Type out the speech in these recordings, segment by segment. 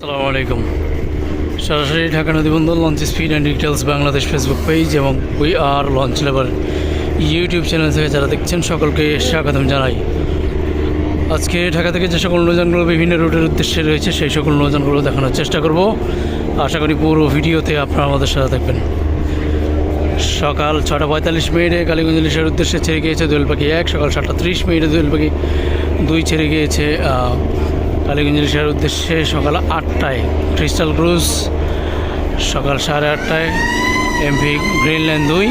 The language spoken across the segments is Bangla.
আসসালামু আলাইকুম। সরাসরি Dhaka নদীবন্দর launch speed and details Bangladesh Facebook page এবং we are launch labour YouTube channel থেকে যারা দেখছেন, সকলকে স্বাগতম জানাই। আজকে ঢাকা থেকে যে সকল নৌযানগুলো বিভিন্ন রুটের উদ্দেশ্যে রয়েছে, সেই সকল নৌযানগুলো দেখানোর চেষ্টা করব। আশা করি পুরো ভিডিওতে আপনারা আমাদের সাথে থাকবেন। সকাল ছটা পঁয়তাল্লিশ মিনিটে কালীগঞ্জ ইলিশের উদ্দেশ্যে ছেড়ে গিয়েছে দোয়েল পাখি এক, সকাল সাতটা ত্রিশ মিনিটে দোয়েল পাখি দুই ছেড়ে গিয়েছে কালীগঞ্জ ইলিশের উদ্দেশ্যে সকাল আটটায় ক্রিস্টাল ক্রুজ, সকাল সাড়ে আটটায় এমভি গ্রিনল্যান্ড দুই,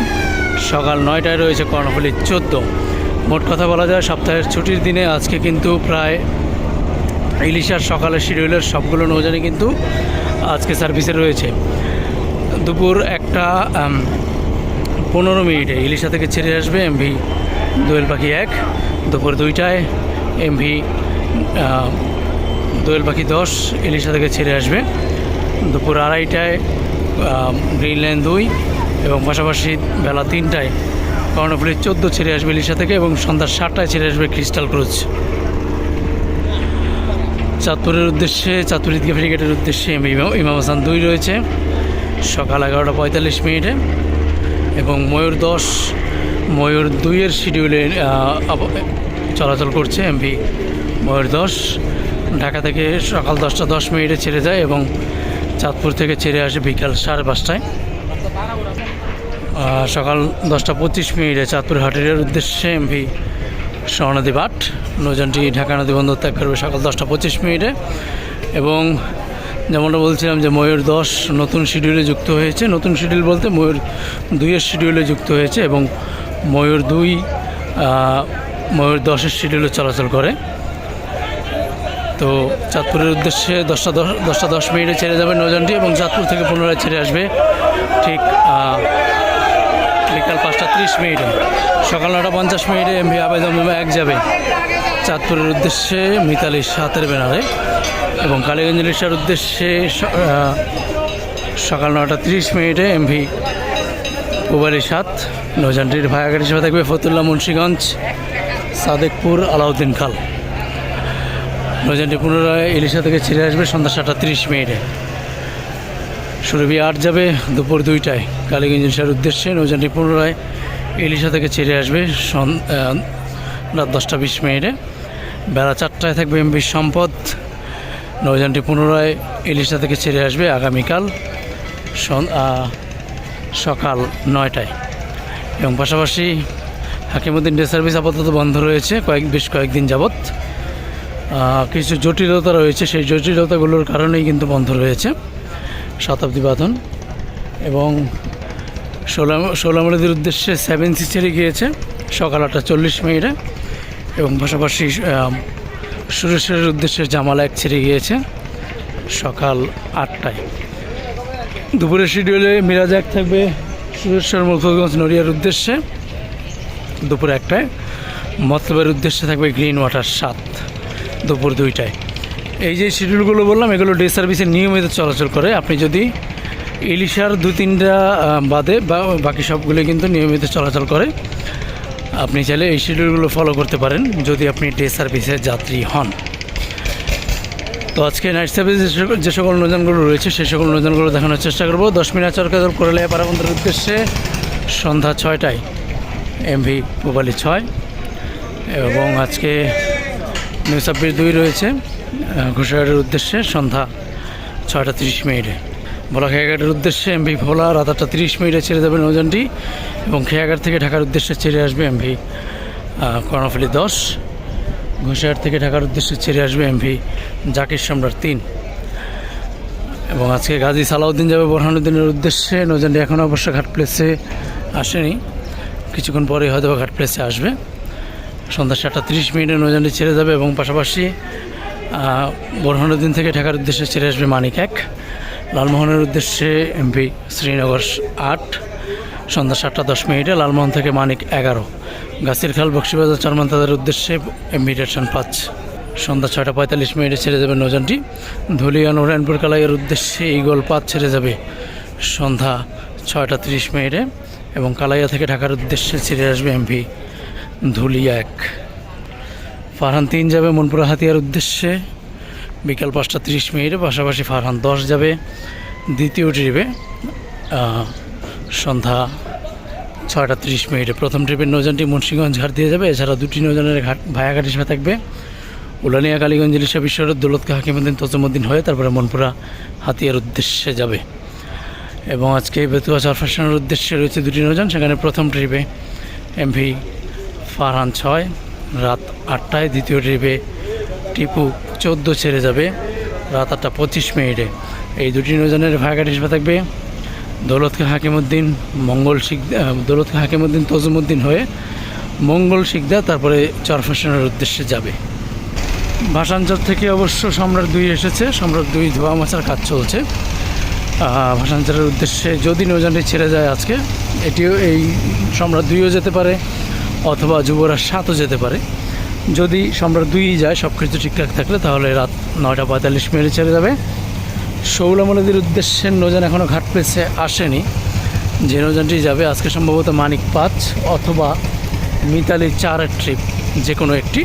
সকাল নয়টায় রয়েছে কর্ণফুলি চোদ্দ। মোট কথা বলা যায়, সপ্তাহের ছুটির দিনে আজকে কিন্তু প্রায় ইলিশার সকালের শিডিউলের সবগুলো নৌজানে কিন্তু আজকে সার্ভিসে রয়েছে। দুপুর একটা পনেরো মিনিটে ইলিশা থেকে ছেড়ে আসবে এমভি দোয়েল পাখি এক। দুপুর দুইটায় এমভি দোয়েল পাখি দশ ইলিশা থেকে ছেড়ে আসবে। দুপুর আড়াইটায় গ্রিন লাইন দুই এবং পাশাপাশি বেলা তিনটায় কর্ণফুলি চোদ্দ ছেড়ে আসবে ইলিশা থেকে এবং সন্ধ্যা সাতটায় ছেড়ে আসবে ক্রিস্টাল ক্রুজ। চাঁদপুরের উদ্দেশ্যে, চাঁদপুর ঈদগা ফেরিঘাটের উদ্দেশ্যে ইমাম হাসান দুই রয়েছে। সকাল এগারোটা পঁয়তাল্লিশ মিনিটে এবং ময়ূর দশ, ময়ূর দুইয়ের শিডিউলে চলাচল করছে এমভি ময়ূর দশ। ঢাকা থেকে সকাল দশটা দশ মিনিটে ছেড়ে যায় এবং চাঁদপুর থেকে ছেড়ে আসে বিকাল সাড়ে পাঁচটায়। সকাল দশটা পঁচিশ মিনিটে চাঁদপুর হাটের উদ্দেশ্যে এমভি স্বর্ণদ্বীপ আট নৌযানটি ঢাকা নদী বন্দর ত্যাগ করবে সকাল দশটা পঁচিশ মিনিটে। এবং যেমনটা বলছিলাম যে ময়ূর দশ নতুন শিডিউলে যুক্ত হয়েছে। নতুন শিডিউল বলতে ময়ূর দুইয়ের শিডিউলে যুক্ত হয়েছে এবং ময়ূর দুই ময়ূর দশের শিডিউলে চলাচল করে। তো চাঁদপুরের উদ্দেশ্যে দশটা দশ দশটা দশ মিনিটে ছেড়ে যাবে নৌযানটি এবং চাঁদপুর থেকে পুনরায় ছেড়ে আসবে ঠিক বিকাল পাঁচটা ত্রিশ মিনিটে। সকাল নটা পঞ্চাশ মিনিটে এমভি আবেদন এক যাবে। চাঁদপুরের উদ্দেশ্যে মিতালি সাতের ব্যানারে এবং কালীগঞ্জ ইলিশার উদ্দেশ্যে সকাল নটা তিরিশ মিনিটে এমভি পুবালি সাত নৌজানটির ভায়াঘাট হিসেবে থাকবে ফতুল্লা মুন্সীগঞ্জ, সাদেকপুর, আলাউদ্দিন খাল। নৌজানটি পুনরায় ইলিশা থেকে ছেড়ে আসবে সন্ধ্যা সাতটা তিরিশ মিনিটে। সুরভি আট যাবে দুপুর দুইটায়। কালীগঞ্জ ইলিশার উদ্দেশ্যে নৌজানটি পুনরায় ইলিশা থেকে ছেড়ে আসবে রাত দশটা বিশ মিনিটে। বেলা চারটায় থাকবে এমবি সম্পদ। নৌযানটি পুনরায় ইলিশা থেকে ছেড়ে আসবে আগামীকাল সকাল নয়টায়। এবং পাশাপাশি হাকিমুদ্দিন ডে সার্ভিস আপাতত বন্ধ রয়েছে কয়েক বেশ কয়েকদিন যাবৎ। কিছু জটিলতা রয়েছে। সেই জটিলতাগুলোর কারণেই কিন্তু বন্ধ রয়েছে শতাব্দী বাঁধন এবং সোলাম, সোলামুলিদের উদ্দেশ্যে সেভেন সি ছেড়ে গিয়েছে সকাল আটটা চল্লিশ মিনিটে এবং পাশাপাশি সুরেশ্বরের উদ্দেশ্যে জামাল এক ছেড়ে গিয়েছে সকাল আটটায়। দুপুরের শিডিউলে মিরাজ এক থাকবে সুরেশ্বর মুখগঞ্জ নড়িয়ার উদ্দেশ্যে। দুপুর একটায় মতলবের উদ্দেশ্যে থাকবে গ্রিন ওয়াটার সাত। দুপুর দুইটায়। এই যে শিডিউলগুলো বললাম, এগুলো ডে সার্ভিসে নিয়মিত চলাচল করে। আপনি যদি ইলিশার দু তিনটা বাদে বা বাকি সবগুলো কিন্তু নিয়মিত চলাচল করে, আপনি চাইলে এই শিডিউলগুলো ফলো করতে পারেন, যদি আপনি ডে সার্ভিসের যাত্রী হন। তো আজকে নাইট সার্ভিস যে সকল- যে রয়েছে, সেই সকল নৌযানগুলো দেখানোর চেষ্টা করব। দশ মিনিট চরকাদর করলে পারাবন্দের উদ্দেশ্যে সন্ধ্যা ছয়টায় এমভি মোবাইলি ছয়। এবং আজকে নিউ ছাব্বিশ দুই রয়েছে ঘোষাঘাটের উদ্দেশ্যে সন্ধ্যা ছয়টা তিরিশ মিনিটে। ভোলা খেয়াঘাটের উদ্দেশ্যে এমভি ভোলা, রাত আটটা তিরিশ মিনিটে ছেড়ে যাবে নৌযানটি এবং খেয়াঘাট থেকে ঢাকার উদ্দেশ্যে ছেড়ে আসবে এমভি কর্ণফুলি দশ। ঘোষাঘাট থেকে ঢাকার উদ্দেশ্যে ছেড়ে আসবে এমভি জাকির সম্রাট তিন। এবং আজকে গাজী সালাউদ্দিন যাবে বোরহানুদ্দিনের উদ্দেশ্যে, নৌযানটি এখনও অবশ্য ঘাট প্লেসে আসেনি, কিছুক্ষণ পরে হয়তো ঘাট প্লেসে আসবে। সন্ধ্যা সাতটা তিরিশ মিনিটে নৌযানটি ছেড়ে যাবে এবং পাশাপাশি বোরহানুদ্দিন থেকে ঢাকার উদ্দেশ্যে ছেড়ে আসবে মানিক এক, লালমোহনের উদ্দেশ্যে এমপি শ্রীনগর আট, সন্ধ্যা সাতটা দশ মিনিটে লালমোহন থেকে মানিক এগারো, গাছির খাল, বক্সিবাজার, চরমান তাদের উদ্দেশ্যে ইমিটেশন পাঁচ, সন্ধ্যা ছয়টা পঁয়তাল্লিশ মিনিটে ছেড়ে যাবে নৌযানটি ধুলিয়া নারায়ণপুর কালাইয়ের উদ্দেশ্যে ইগল পাঁচ ছেড়ে যাবে সন্ধ্যা ছয়টা তিরিশ মিনিটে এবং কালাইয়া থেকে ঢাকার উদ্দেশ্যে ছেড়ে আসবে এমভি ধুলিয়া এক। ফারহান তিন যাবে মনপুরা হাতিয়ার উদ্দেশ্যে। বিকাল পাঁচটা তিরিশ মিনিটে, পাশাপাশি ফারহান দশ যাবে। দ্বিতীয় ট্রিপে সন্ধ্যা ছয়টা তিরিশ মিনিটে। প্রথম ট্রিপের নৌযানটি মুন্সিগঞ্জ ঘাট দিয়ে যাবে। এছাড়া দুটি নৌযানের ঘাট ভায়াঘাট হিসেবে থাকবে। উলানিয়া, কালীগঞ্জ, ইলিশা, বিশ্বরোড, দৌলতকা, হাকিমুদ্দিন তজমুদ্দিন হয়ে তারপরে মনপুরা হাতিয়ার উদ্দেশ্যে যাবে। এবং আজকে বেতুয়া চরফ্যাশনের উদ্দেশ্যে রয়েছে দুটি নৌযান। সেখানে প্রথম ট্রিপে এমভি ফারহান ছয়, রাত আটটায় দ্বিতীয় ট্রিপে টিপু চোদ্দ ছেড়ে যাবে, রাত আটটা পঁচিশ মিনিটে। এই দুটি নৌযানের ভাগাট হিসেবে থাকবে দৌলতকে হাকিমুদ্দিন, মঙ্গল শিকদা দৌলতকে হাকিমুদ্দিন, তজুমুদ্দিন হয়ে মঙ্গল শিকদা তারপরে চরফ্যাশনের উদ্দেশ্যে যাবে। ভাষাঞ্চল থেকে অবশ্য সম্রাট দুই এসেছে, সম্রাট দুই ধোয়া মাছার কাজ চলছে। ভাষাঞ্চলের উদ্দেশ্যে যদি নৌযানটি ছেড়ে যায় আজকে, এটিও এই সম্রাট দুইও যেতে পারে। অথবা যুবরাজ সাতও যেতে পারে। যদি সম্রাট দুই যায়, সব কিছু ঠিকঠাক থাকলে তাহলে রাত নয়টা পঁয়তাল্লিশ মিনিটে ছেড়ে যাবে। শৌলাম নদীর উদ্দেশ্যে নৌযান এখনও ঘাট প্লেসে আসেনি। যে নৌযানটি যাবে আজকে সম্ভবত মানিক পাঁচ অথবা মিতালি চারের ট্রিপ যে কোনো একটি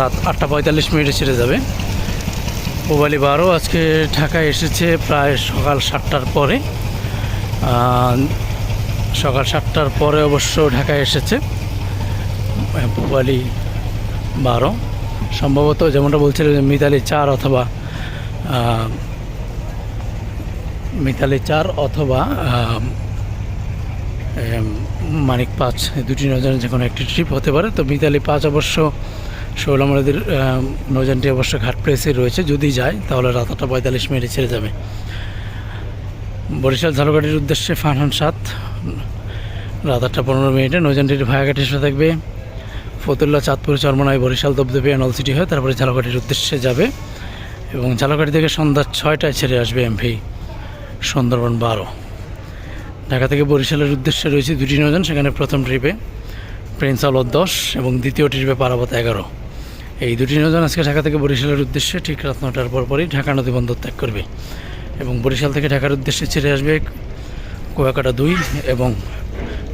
রাত আটটা পঁয়তাল্লিশ মিনিটে ছেড়ে যাবে। পোবালি বারো, আজকে ঢাকায় এসেছে প্রায় সকাল সাতটার পরে। সকাল সাতটার পরে অবশ্য ঢাকায় এসেছে। আহ, বারো। সম্ভবত যেমনটা বলছিল যে মিতালি চার অথবা মিতালি চার অথবা মানিক পাঁচ দুটি নৌযানের যে কোনো একটি ট্রিপ হতে পারে। তো মিতালি পাঁচ অবশ্য ষোলো নদীর নৌযানটি অবশ্য ঘাট প্লেসে রয়েছে। যদি যায় তাহলে রাত আটটা পঁয়তাল্লিশ মিনিটে ছেড়ে যাবে। বরিশাল ঝালকাঠির উদ্দেশ্যে ফানহান সাত রাত আটটা পনেরো মিনিটে নৌযানটির ভায়াঘাট হিসেবে থাকবে। ফতুল্লা, চাঁদপুর চরমনায় বরিশাল দবদবিয়া নলসিটি হয়ে তারপরে ঝালকাঠির উদ্দেশ্যে যাবে এবং ঝালকাঠি থেকে সন্ধ্যা ছয়টায় ছেড়ে আসবে এমভি সুন্দরবন বারো। ঢাকা থেকে বরিশালের উদ্দেশ্যে রয়েছে দুটি নৌযান সেখানে প্রথম ট্রিপে প্রিন্স আলোর দশ এবং দ্বিতীয় ট্রিপে পারাবত এগারো। এই দুটি নৌযান আজকে ঢাকা থেকে বরিশালের উদ্দেশ্যে ঠিক রাত নটার পরপরই ঢাকা নদী বন্দর ত্যাগ করবে। এবং বরিশাল থেকে ঢাকার উদ্দেশ্যে ছেড়ে আসবে কুয়াকাটা দুই এবং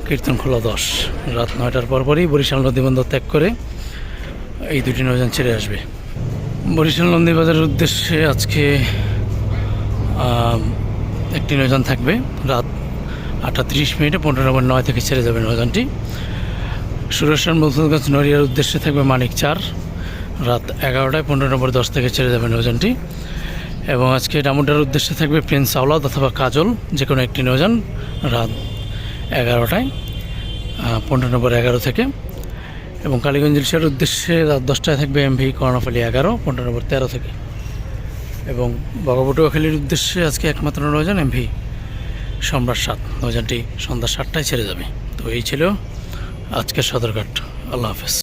কীর্তনখোলা দশ। রাত নয়টার পরপরই বরিশাল নদীবন্দর ত্যাগ করে এই দুটি নৌযান ছেড়ে আসবে। বরিশাল নন্দীবাজারের উদ্দেশ্যে আজকে একটি নৌযান থাকবে। রাত আটটা তিরিশ মিনিটে পনেরো নম্বর নয় থেকে ছেড়ে যাবে নৌযানটি। সুরেশ্বর মসুদগঞ্জ নড়িয়ার উদ্দেশ্যে থাকবে মানিক চার। রাত এগারোটায় পনেরো নম্বর দশ থেকে ছেড়ে যাবে নৌযানটি। এবং আজকে ডামুডার উদ্দেশ্যে থাকবে প্রিন্স আওলাদ অথবা কাজল যে কোনো একটি নৌযান রাত এগারোটায় পনেরো নম্বর এগারো থেকে। এবং কালীগঞ্জ ইলশার উদ্দেশ্যে রাত দশটায় থাকবে এমভি কর্ণফালি এগারো, পনেরো নম্বর তেরো থেকে। এবং বগবটুয়াখালীর উদ্দেশ্যে আজকে একমাত্র নৌযান এমভি সম্রাট সাত। নৌযানটি সন্ধ্যা সাতটায় ছেড়ে যাবে। তো এই ছিল আজকের সদরঘাট। আল্লাহ হাফেজ।